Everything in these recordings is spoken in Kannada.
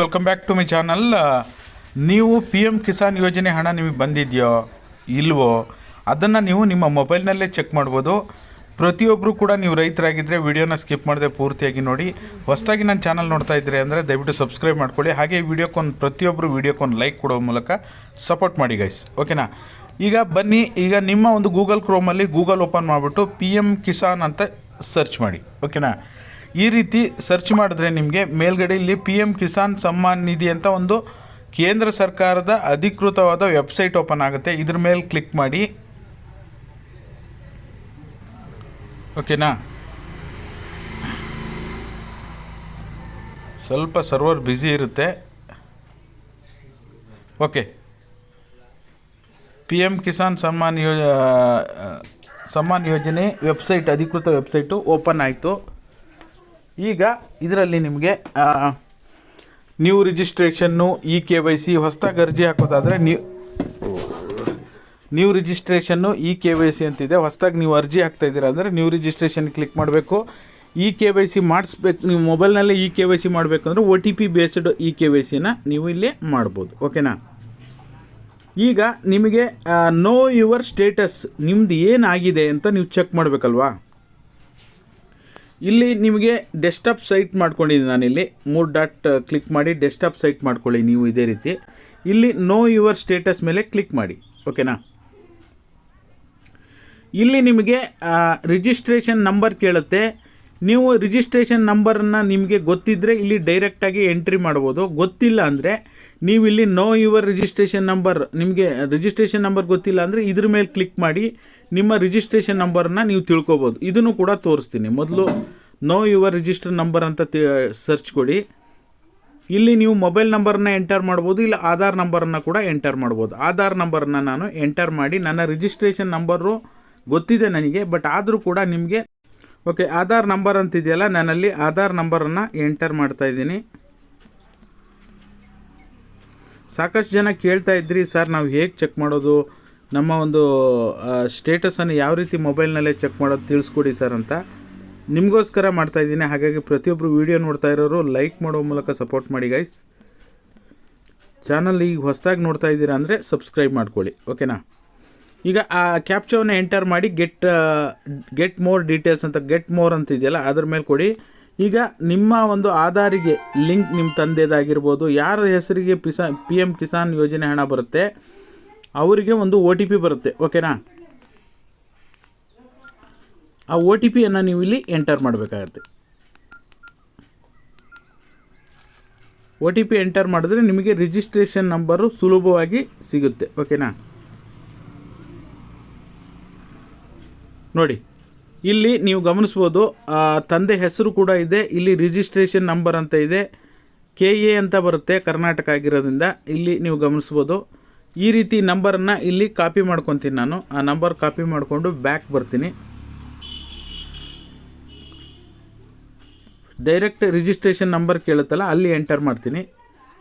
Welcome back to my channel ನೀವು ಪಿ ಎಂ ಕಿಸಾನ್ ಯೋಜನೆ ಹಣ ನಿಮಗೆ ಬಂದಿದೆಯೋ, ಇಲ್ವೋ, ಅದನ್ನು ನೀವು ನಿಮ್ಮ ಮೊಬೈಲ್ನಲ್ಲೇ ಚೆಕ್ ಮಾಡ್ಬೋದು. ಪ್ರತಿಯೊಬ್ಬರು ಕೂಡ ನೀವು ರೈತರಾಗಿದ್ದರೆ ವಿಡಿಯೋನ ಸ್ಕಿಪ್ ಮಾಡದೆ ಪೂರ್ತಿಯಾಗಿ ನೋಡಿ. ಹೊಸದಾಗಿ ನನ್ನ ಚಾನಲ್ ನೋಡ್ತಾ ಇದ್ದೀರಿ ಅಂದರೆ ದಯವಿಟ್ಟು ಸಬ್ಸ್ಕ್ರೈಬ್ ಮಾಡ್ಕೊಳ್ಳಿ. ಹಾಗೆ ಈ ವಿಡಿಯೋಕ್ಕೊಂದು ಪ್ರತಿಯೊಬ್ಬರು ವಿಡಿಯೋಕ್ಕೊಂದು ಲೈಕ್ ಕೊಡೋ ಮೂಲಕ ಸಪೋರ್ಟ್ ಮಾಡಿ ಗೈಸ್ ಓಕೆನಾ ಈಗ ಬನ್ನಿ, ಈಗ ನಿಮ್ಮ ಒಂದು ಗೂಗಲ್ ಕ್ರೋಮಲ್ಲಿ ಗೂಗಲ್ ಓಪನ್ ಮಾಡಿಬಿಟ್ಟು ಪಿ ಎಂ ಕಿಸಾನ್ ಅಂತ ಸರ್ಚ್ ಮಾಡಿ. ಓಕೆನಾ ಈ ರೀತಿ ಸರ್ಚ್ ಮಾಡಿದ್ರೆ ನಿಮಗೆ ಮೇಲ್ಗಡೆ ಇಲ್ಲಿ ಪಿ ಎಂ ಕಿಸಾನ್ ಸಮ್ಮಾನ್ ನಿಧಿ ಅಂತ ಒಂದು ಕೇಂದ್ರ ಸರ್ಕಾರದ ಅಧಿಕೃತವಾದ ವೆಬ್ಸೈಟ್ ಓಪನ್ ಆಗುತ್ತೆ. ಇದ್ರ ಮೇಲೆ ಕ್ಲಿಕ್ ಮಾಡಿ. ಓಕೆನಾ ಸ್ವಲ್ಪ ಸರ್ವರ್ ಬ್ಯುಸಿ ಇರುತ್ತೆ. Okay P M Kisan Samman ಯೋ ಸಮ್ಮಾನ್ ಯೋಜನೆ ವೆಬ್ಸೈಟ್ ಅಧಿಕೃತ ವೆಬ್ಸೈಟು ಓಪನ್ ಆಯಿತು. ಈಗ ಇದರಲ್ಲಿ ನಿಮಗೆ new registration E K Y C ಹೊಸದಾಗಿ ಅರ್ಜಿ ಹಾಕೋದಾದರೆ ನೀವು new registration E K Y C ಅಂತಿದೆ, ಹೊಸದಾಗಿ ನೀವು ಅರ್ಜಿ ಹಾಕ್ತಾ ಇದ್ದೀರಾ ಅಂದರೆ ನ್ಯೂ ರಿಜಿಸ್ಟ್ರೇಷನ್ ಕ್ಲಿಕ್ ಮಾಡಬೇಕು. ಇ ಕೆ ವೈ ಸಿ ಮಾಡಿಸ್ಬೇಕು, ನೀವು ಮೊಬೈಲ್ನಲ್ಲೇ ಇ ಕೆ ವೈ ಸಿ ಮಾಡಬೇಕಂದ್ರೆ O T P based E K Y ಸಿನ ನೀವು ಇಲ್ಲಿ ಮಾಡ್ಬೋದು ಓಕೆನಾ ಈಗ ನಿಮಗೆ ನೋ ಯುವರ್ ಸ್ಟೇಟಸ್ ನಿಮ್ದು ಏನಾಗಿದೆ ಅಂತ ನೀವು ಚೆಕ್ ಮಾಡಬೇಕಲ್ವಾ? ಇಲ್ಲಿ ನಿಮಗೆ ಡೆಸ್ಕ್ಟಾಪ್ ಸೈಟ್ ಮಾಡ್ಕೊಂಡಿದ್ದೀನಿ ನಾನಿಲ್ಲಿ. ಮೂರು ಡಾಟ್ ಕ್ಲಿಕ್ ಮಾಡಿ ಡೆಸ್ಕ್ಟಾಪ್ ಸೈಟ್ ಮಾಡ್ಕೊಳ್ಳಿ ನೀವು ಇದೇ ರೀತಿ. ಇಲ್ಲಿ ನೋ ಯುವರ್ ಸ್ಟೇಟಸ್ ಮೇಲೆ ಕ್ಲಿಕ್ ಮಾಡಿ. ಓಕೆನಾ? ಇಲ್ಲಿ ನಿಮಗೆ ರಿಜಿಸ್ಟ್ರೇಷನ್ ನಂಬರ್ ಕೇಳುತ್ತೆ. ನೀವು ರಿಜಿಸ್ಟ್ರೇಷನ್ ನಂಬರನ್ನು ನಿಮಗೆ ಗೊತ್ತಿದ್ದರೆ ಇಲ್ಲಿ ಡೈರೆಕ್ಟಾಗಿ ಎಂಟ್ರಿ ಮಾಡ್ಬೋದು. ಗೊತ್ತಿಲ್ಲ ಅಂದರೆ ನೀವು ಇಲ್ಲಿ ನೋ ಯುವರ್ ರಿಜಿಸ್ಟ್ರೇಷನ್ ನಂಬರ್ ನಿಮಗೆ ರಿಜಿಸ್ಟ್ರೇಷನ್ ನಂಬರ್ ಗೊತ್ತಿಲ್ಲ ಅಂದರೆ ಇದ್ರ ಮೇಲೆ ಕ್ಲಿಕ್ ಮಾಡಿ. ನಿಮ್ಮ ರಿಜಿಸ್ಟ್ರೇಷನ್ ನಂಬರನ್ನ ನೀವು ತಿಳ್ಕೊಬೋದು. ಇದನ್ನು ಕೂಡ ತೋರಿಸ್ತೀನಿ. ಮೊದಲು ನೋ ಯುವರ್ ರಿಜಿಸ್ಟರ್ ನಂಬರ್ ಅಂತ ಸರ್ಚ್ ಕೊಡಿ. ಇಲ್ಲಿ ನೀವು ಮೊಬೈಲ್ ನಂಬರನ್ನ ಎಂಟರ್ ಮಾಡ್ಬೋದು, ಇಲ್ಲ ಆಧಾರ್ ನಂಬರನ್ನು ಕೂಡ ಎಂಟರ್ ಮಾಡ್ಬೋದು. ಆಧಾರ್ ನಂಬರನ್ನ ನಾನು ಎಂಟರ್ ಮಾಡಿ, ನನ್ನ ರಿಜಿಸ್ಟ್ರೇಷನ್ ನಂಬರು ಗೊತ್ತಿದೆ ನನಗೆ ಬಟ್ ಆದರೂ ಕೂಡ ನಿಮಗೆ ಓಕೆ ಆಧಾರ್ ನಂಬರ್ ಅಂತಿದೆಯಲ್ಲ, ನಾನಲ್ಲಿ ಆಧಾರ್ ನಂಬರನ್ನು ಎಂಟರ್ ಮಾಡ್ತಾ ಇದ್ದೀನಿ. ಸಾಕಷ್ಟು ಜನ ಕೇಳ್ತಾ ಇದ್ರಿ, ಸರ್, ನಾವು ಹೇಗೆ ಚೆಕ್ ಮಾಡೋದು? ನಮ್ಮ ಒಂದು ಸ್ಟೇಟಸನ್ನು ಯಾವ ರೀತಿ ಮೊಬೈಲ್ನಲ್ಲೇ ಚೆಕ್ ಮಾಡೋದು ತಿಳಿಸ್ಕೊಡಿ ಸರ್ ಅಂತ. ನಿಮಗೋಸ್ಕರ ಮಾಡ್ತಾ ಇದ್ದೀನಿ. ಹಾಗಾಗಿ ಪ್ರತಿಯೊಬ್ಬರು ವೀಡಿಯೋ ನೋಡ್ತಾ ಇರೋರು ಲೈಕ್ ಮಾಡೋ ಮೂಲಕ ಸಪೋರ್ಟ್ ಮಾಡಿ ಗೈಸ್ ಚಾನಲ್ ಈಗ ಹೊಸದಾಗಿ ನೋಡ್ತಾ ಇದ್ದೀರಾ ಅಂದರೆ ಸಬ್ಸ್ಕ್ರೈಬ್ ಮಾಡ್ಕೊಳ್ಳಿ. ಓಕೆನಾ ಈಗ, ಆ ಕ್ಯಾಪ್ಚವನ್ನು ಎಂಟರ್ ಮಾಡಿ ಗೆಟ್ ಗೆಟ್ ಮೋರ್ ಡೀಟೇಲ್ಸ್ ಅಂತ ಗೆಟ್ ಮೋರ್ ಅಂತ ಇದೆಯಲ್ಲ, ಅದ್ರ ಮೇಲೆ ಕೊಡಿ. ಈಗ ನಿಮ್ಮ ಒಂದು ಆಧಾರಿಗೆ ಲಿಂಕ್ ನಿಮ್ಮ ತಂದೆದಾಗಿರ್ಬೋದು. ಯಾರ ಹೆಸರಿಗೆ ಪಿಸಾ ಪಿ ಎಂ ಕಿಸಾನ್ ಯೋಜನೆ ಹಣ ಬರುತ್ತೆ? ಅವರಿಗೆ ಒಂದು ಓ ಟಿ ಪಿ ಬರುತ್ತೆ ಓಕೆನಾ ಆ ಒ ಟಿ ಪಿಯನ್ನು ನೀವು ಇಲ್ಲಿ ಎಂಟರ್ ಮಾಡಬೇಕಾಗತ್ತೆ. ಒ ಟಿ ಪಿ ಎಂಟರ್ ಮಾಡಿದ್ರೆ ನಿಮಗೆ ರಿಜಿಸ್ಟ್ರೇಷನ್ ನಂಬರು ಸುಲಭವಾಗಿ ಸಿಗುತ್ತೆ ಓಕೆನಾ ನೋಡಿ, ಇಲ್ಲಿ ನೀವು ಗಮನಿಸ್ಬೋದು ತಂದೆ ಹೆಸರು ಕೂಡ ಇದೆ, ಇಲ್ಲಿ ರಿಜಿಸ್ಟ್ರೇಷನ್ ನಂಬರ್ ಅಂತ ಇದೆ, ಕೆ ಎ ಅಂತ ಬರುತ್ತೆ, ಕರ್ನಾಟಕ ಆಗಿರೋದ್ರಿಂದ, ಇಲ್ಲಿ ನೀವು ಗಮನಿಸ್ಬೋದು. ಈ ರೀತಿ ನಂಬರನ್ನು ಇಲ್ಲಿ ಕಾಪಿ ಮಾಡ್ಕೊತೀನಿ ನಾನು. ಆ ನಂಬರ್ ಕಾಪಿ ಮಾಡಿಕೊಂಡು ಬ್ಯಾಕ್ ಬರ್ತೀನಿ. ಡೈರೆಕ್ಟ್ ರಿಜಿಸ್ಟ್ರೇಷನ್ ನಂಬರ್ ಕೇಳುತ್ತಲ್ಲ, ಅಲ್ಲಿ ಎಂಟರ್ ಮಾಡ್ತೀನಿ.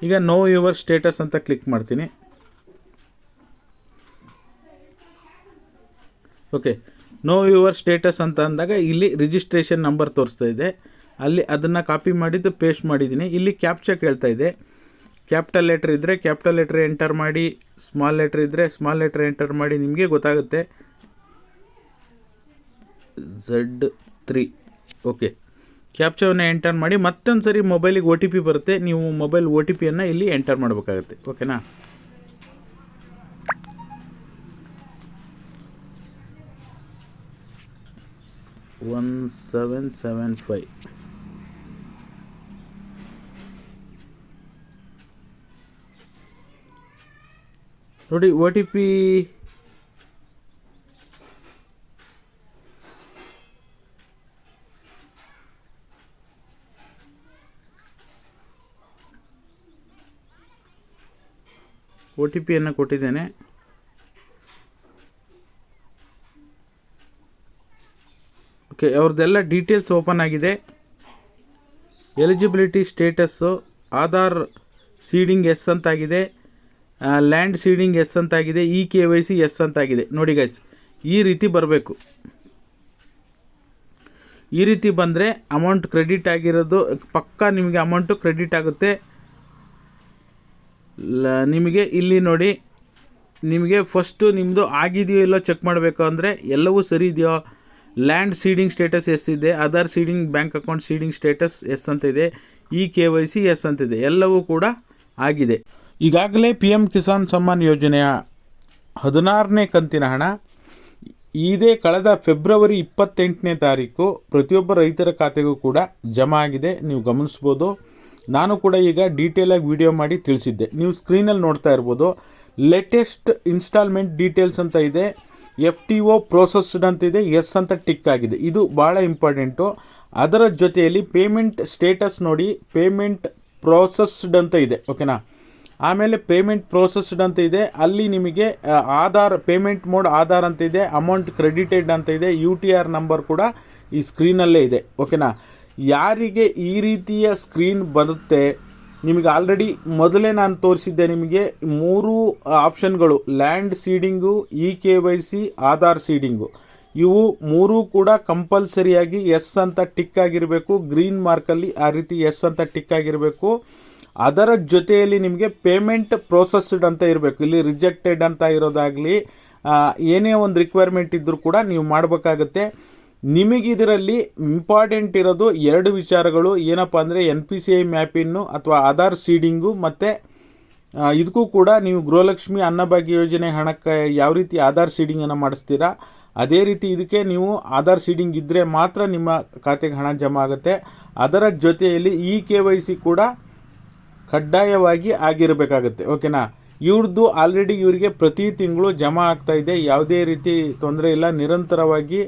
ಈಗ ನೋ ಯುವರ್ ಸ್ಟೇಟಸ್ ಅಂತ ಕ್ಲಿಕ್ ಮಾಡ್ತೀನಿ. ಓಕೆ, ನೋ ಯುವರ್ ಸ್ಟೇಟಸ್ ಅಂತ ಅಂದಾಗ ಇಲ್ಲಿ ರಿಜಿಸ್ಟ್ರೇಷನ್ ನಂಬರ್ ತೋರಿಸ್ತಾ ಇದೆ. ಅಲ್ಲಿ ಅದನ್ನು ಕಾಪಿ ಮಾಡಿದ್ದು, ಪೇಸ್ಟ್ ಮಾಡಿದ್ದೀನಿ. ಇಲ್ಲಿ ಕ್ಯಾಪ್ಚಾ ಕೇಳ್ತಾ ಇದೆ. ಕ್ಯಾಪಿಟಲ್ ಲೆಟ್ರ್ ಇದ್ದರೆ ಕ್ಯಾಪಿಟಲ್ ಲೆಟ್ರ್ ಎಂಟರ್ ಮಾಡಿ, ಸ್ಮಾಲ್ ಲೆಟ್ರ್ ಇದ್ದರೆ ಸ್ಮಾಲ್ ಲೆಟ್ರ್ ಎಂಟರ್ ಮಾಡಿ ನಿಮಗೆ ಗೊತ್ತಾಗುತ್ತೆ. Z three okay. ಕ್ಯಾಪ್ಚವನ್ನು ಎಂಟರ್ ಮಾಡಿ ಮತ್ತೊಂದು ಸರಿ ಮೊಬೈಲಿಗೆ ಒ ಟಿ ಪಿ ಬರುತ್ತೆ. ನೀವು ಮೊಬೈಲ್ ಒ ಟಿ ಪಿಯನ್ನು ಇಲ್ಲಿ ಎಂಟರ್ ಮಾಡಬೇಕಾಗುತ್ತೆ. ಓಕೆನಾ? One seven seven five. ನೋಡಿ O T P O T ಪಿಯನ್ನು ಕೊಟ್ಟಿದ್ದೇನೆ. ಓಕೆ, ಅವ್ರದ್ದೆಲ್ಲ ಡೀಟೇಲ್ಸ್ ಓಪನ್ ಆಗಿದೆ. Eligibility status Aadhaar seeding yes ಅಂತಾಗಿದೆ. Land seeding yes ಅಂತಾಗಿದೆ E K Y C yes ಅಂತಾಗಿದೆ. ನೋಡಿ ಗೈಸ್ ಈ ರೀತಿ ಬರಬೇಕು. ಈ ರೀತಿ ಬಂದರೆ ಅಮೌಂಟ್ ಕ್ರೆಡಿಟ್ ಆಗಿರೋದು, ಪಕ್ಕಾ ನಿಮಗೆ ಅಮೌಂಟು ಕ್ರೆಡಿಟ್ ಆಗುತ್ತೆ. ಲ- ನಿಮಗೆ ಇಲ್ಲಿ ನೋಡಿ, ನಿಮಗೆ ಫಸ್ಟು ನಿಮ್ಮದು ಆಗಿದೆಯೋ ಇಲ್ಲೋ ಚೆಕ್ ಮಾಡಬೇಕು ಅಂದರೆ ಎಲ್ಲವೂ ಸರಿ ಇದೆಯೋ. ಲ್ಯಾಂಡ್ ಸೀಡಿಂಗ್ ಸ್ಟೇಟಸ್ ಎಸ್ ಇದೆ Aadhaar seeding bank account seeding status yes ಅಂತ ಇದೆ E K Y C yes ಅಂತಿದೆ ಎಲ್ಲವೂ ಕೂಡ ಆಗಿದೆ. ಈಗಾಗಲೇ ಪಿ ಎಂ ಕಿಸಾನ್ ಸಮ್ಮಾನ್ ಯೋಜನೆಯ ಹದಿನಾರನೇ ಕಂತಿನ ಹಣ. ಇದೇ ಕಳೆದ ಫೆಬ್ರವರಿ ಇಪ್ಪತ್ತೆಂಟನೇ ತಾರೀಕು ಪ್ರತಿಯೊಬ್ಬ ರೈತರ ಖಾತೆಗೂ ಕೂಡ ಜಮಾ ಆಗಿದೆ. ನೀವು ಗಮನಿಸ್ಬೋದು ನಾನು ಕೂಡ ಈಗ ಡೀಟೇಲಾಗಿ ವಿಡಿಯೋ ಮಾಡಿ ತಿಳಿಸಿದ್ದೆ. ನೀವು ಸ್ಕ್ರೀನಲ್ಲಿ ನೋಡ್ತಾ ಇರ್ಬೋದು. ಲೇಟೆಸ್ಟ್ ಇನ್ಸ್ಟಾಲ್ಮೆಂಟ್ ಡೀಟೇಲ್ಸ್ ಅಂತ ಇದೆ. ಎಫ್ ಟಿ ಒ ಪ್ರೋಸೆಸ್ಡ್ ಅಂತ ಇದೆ. ಎಸ್ ಅಂತ ಟಿಕ್ ಆಗಿದೆ. ಇದು ಭಾಳ ಇಂಪಾರ್ಟೆಂಟು ಅದರ ಜೊತೆಯಲ್ಲಿ ಪೇಮೆಂಟ್ ಸ್ಟೇಟಸ್ ನೋಡಿ. ಪೇಮೆಂಟ್ ಪ್ರೋಸೆಸ್ಡ್ ಅಂತ ಇದೆ. ಓಕೆನಾ ಆಮೇಲೆ ಪೇಮೆಂಟ್ ಪ್ರೋಸೆಸ್ಡ್ ಅಂತ ಇದೆ. ಅಲ್ಲಿ ನಿಮಗೆ ಆಧಾರ್ ಪೇಮೆಂಟ್ ಮೋಡ್ ಆಧಾರ್ ಅಂತ ಇದೆ. ಅಮೌಂಟ್ ಕ್ರೆಡಿಟೆಡ್ ಅಂತ ಇದೆ. ಯು ಟಿ ಆರ್ ನಂಬರ್ ಕೂಡ ಈ ಸ್ಕ್ರೀನಲ್ಲೇ ಇದೆ. ಓಕೆನಾ ಯಾರಿಗೆ ಈ ರೀತಿಯ ಸ್ಕ್ರೀನ್ ಬರುತ್ತೆ, ನಿಮಗೆ ಆಲ್ರೆಡಿ ಮೊದಲೇ ನಾನು ತೋರಿಸಿದ್ದೆ ನಿಮಗೆ ಮೂರು ಆಪ್ಷನ್ಗಳು land seeding E K Y C Aadhaar seeding ಇವು ಮೂರೂ ಕೂಡ ಕಂಪಲ್ಸರಿಯಾಗಿ ಎಸ್ ಅಂತ ಟಿಕ್ ಆಗಿರಬೇಕು. ಗ್ರೀನ್ ಮಾರ್ಕಲ್ಲಿ ಆ ರೀತಿ ಎಸ್ ಅಂತ ಟಿಕ್ ಆಗಿರಬೇಕು. ಅದರ ಜೊತೆಯಲ್ಲಿ ನಿಮಗೆ ಪೇಮೆಂಟ್ ಪ್ರೋಸೆಸ್ಡ್ ಅಂತ ಇರಬೇಕು. ಇಲ್ಲಿ ರಿಜೆಕ್ಟೆಡ್ ಅಂತ ಇರೋದಾಗಲಿ ಏನೇ ಒಂದು ರಿಕ್ವೈರ್ಮೆಂಟ್ ಇದ್ದರೂ ಕೂಡ ನೀವು ಮಾಡಬೇಕಾಗತ್ತೆ. ನಿಮಗಿದರಲ್ಲಿ ಇಂಪಾರ್ಟೆಂಟ್ ಇರೋದು ಎರಡು ವಿಚಾರಗಳು. ಏನಪ್ಪ ಅಂದರೆ ಎನ್ ಪಿ ಸಿ ಐ ಮ್ಯಾಪಿನ್ನು ಅಥವಾ ಆಧಾರ್ ಸೀಡಿಂಗು ಮತ್ತು ಇದಕ್ಕೂ ಕೂಡ ನೀವು ಗೃಹಲಕ್ಷ್ಮಿ ಅನ್ನಭಾಗ್ಯ ಯೋಜನೆ ಹಣಕ್ಕೆ ಯಾವ ರೀತಿ ಆಧಾರ್ ಸೀಡಿಂಗನ್ನು ಮಾಡಿಸ್ತೀರಾ, ಅದೇ ರೀತಿ ಇದಕ್ಕೆ ನೀವು ಆಧಾರ್ ಸೀಡಿಂಗ್ ಇದ್ದರೆ ಮಾತ್ರ ನಿಮ್ಮ ಖಾತೆಗೆ ಹಣ ಜಮಾ ಆಗುತ್ತೆ. ಅದರ ಜೊತೆಯಲ್ಲಿ ಇ ಕೆ ವೈ ಸಿ ಕೂಡ ಕಡ್ಡಾಯವಾಗಿ ಆಗಿರಬೇಕಾಗತ್ತೆ. ಓಕೆನಾ? ಇವ್ರದ್ದು ಆಲ್ರೆಡಿ ಇವರಿಗೆ ಪ್ರತಿ ತಿಂಗಳು ಜಮಾ ಆಗ್ತಾ ಇದೆ. ಯಾವುದೇ ರೀತಿ ತೊಂದರೆ ಇಲ್ಲ. ನಿರಂತರವಾಗಿ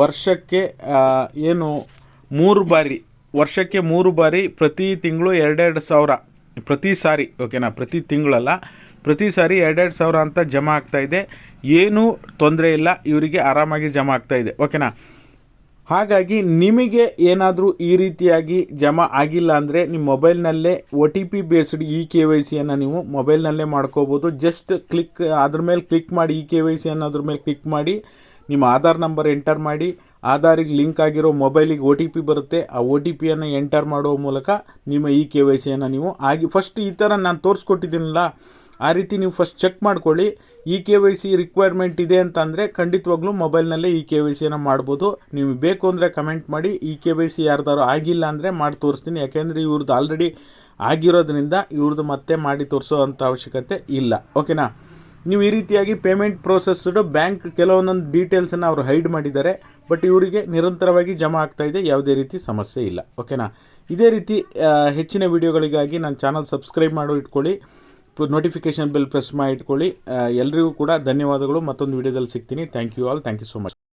ವರ್ಷಕ್ಕೆ ಏನು, ಮೂರು ಬಾರಿ, ವರ್ಷಕ್ಕೆ ಮೂರು ಬಾರಿ ಪ್ರತಿ ತಿಂಗಳು ಎರಡೆರಡು ಸಾವಿರ ಪ್ರತಿ ಸಾರಿ, ಓಕೆನಾ? ಪ್ರತಿ ತಿಂಗಳಲ್ಲ. ಪ್ರತಿ ಸಾರಿ ಎರಡೆರಡು ಸಾವಿರ ಅಂತ ಜಮಾ ಆಗ್ತಾಯಿದೆ ಏನೂ ತೊಂದರೆ ಇಲ್ಲ. ಇವರಿಗೆ ಆರಾಮಾಗಿ ಜಮಾ ಆಗ್ತಾಯಿದೆ ಓಕೆನಾ? ಹಾಗಾಗಿ ನಿಮಗೆ ಏನಾದರೂ ಈ ರೀತಿಯಾಗಿ ಜಮಾ ಆಗಿಲ್ಲ ಅಂದರೆ ನಿಮ್ಮ ಮೊಬೈಲ್ನಲ್ಲೇ O T P based E K Y ಸಿಯನ್ನು ನೀವು ಮೊಬೈಲ್ನಲ್ಲೇ ಮಾಡ್ಕೋಬೋದು. ಜಸ್ಟ್ ಕ್ಲಿಕ್, ಅದ್ರ ಮೇಲೆ ಕ್ಲಿಕ್ ಮಾಡಿ ಇ ಕೆ ವೈ ಸಿ ಅನ್ನೋದ್ರ ಮೇಲೆ ಕ್ಲಿಕ್ ಮಾಡಿ, ನಿಮ್ಮ ಆಧಾರ್ ನಂಬರ್ ಎಂಟರ್ ಮಾಡಿ, ಆಧಾರಿಗೆ ಲಿಂಕ್ ಆಗಿರೋ ಮೊಬೈಲಿಗೆ ಒ ಟಿ ಪಿ ಬರುತ್ತೆ. ಆ ಒ ಟಿ ಪಿಯನ್ನು ಎಂಟರ್ ಮಾಡುವ ಮೂಲಕ ನಿಮ್ಮ ಇ ಕೆ ವೈ ಸಿಯನ್ನು ನೀವು ಆಗಿ, ಫಸ್ಟ್ ಈ ಥರ ನಾನು ತೋರಿಸ್ಕೊಟ್ಟಿದ್ದೀನಲ್ಲ ಆ ರೀತಿ ನೀವು ಫಸ್ಟ್ ಚೆಕ್ ಮಾಡ್ಕೊಳ್ಳಿ. E K Y C requirement ಇದೆ ಅಂತಂದರೆ ಖಂಡಿತವಾಗ್ಲೂ ಮೊಬೈಲ್ನಲ್ಲೇ ಇ ಕೆ ವೈ ಸಿಯನ್ನು ಮಾಡ್ಬೋದು. ನೀವು ಬೇಕು ಅಂದರೆ ಕಮೆಂಟ್ ಮಾಡಿ ಇ ಕೆ ವೈ ಸಿ ಯಾರ್ದಾರು ಆಗಿಲ್ಲ ಅಂದರೆ ಮಾಡಿ ತೋರಿಸ್ತೀನಿ. ಯಾಕೆಂದರೆ ಇವ್ರದ್ದು ಆಲ್ರೆಡಿ ಆಗಿರೋದ್ರಿಂದ ಇವ್ರದ್ದು ಮತ್ತೆ ಮಾಡಿ ತೋರಿಸೋ ಅಂಥ ಅವಶ್ಯಕತೆ ಇಲ್ಲ. ಓಕೆನಾ ನೀವು ಈ ರೀತಿಯಾಗಿ ಪೇಮೆಂಟ್ ಪ್ರೋಸೆಸ್ಡು ಬ್ಯಾಂಕ್ ಕೆಲವೊಂದೊಂದು ಡೀಟೇಲ್ಸನ್ನು ಅವರು ಹೈಡ್ ಮಾಡಿದ್ದಾರೆ. ಬಟ್ ಇವರಿಗೆ ನಿರಂತರವಾಗಿ ಜಮಾ ಆಗ್ತಾ ಇದೆ. ಯಾವುದೇ ರೀತಿ ಸಮಸ್ಯೆ ಇಲ್ಲ. ಓಕೆನಾ ಇದೇ ರೀತಿ ಹೆಚ್ಚಿನ ವಿಡಿಯೋಗಳಿಗಾಗಿ ನನ್ನ ಚಾನಲ್ ಸಬ್ಸ್ಕ್ರೈಬ್ ಮಾಡಿ ಇಟ್ಕೊಳ್ಳಿ. ನೋಟಿಫಿಕೇಷನ್ ಬೆಲ್ ಪ್ರೆಸ್ ಮಾಡಿ ಇಟ್ಕೊಳ್ಳಿ. ಎಲ್ಲರಿಗೂ ಕೂಡ ಧನ್ಯವಾದಗಳು. ಮತ್ತೊಂದು ವಿಡಿಯೋದಲ್ಲಿ ಸಿಗ್ತೀನಿ. Thank you all thank you so much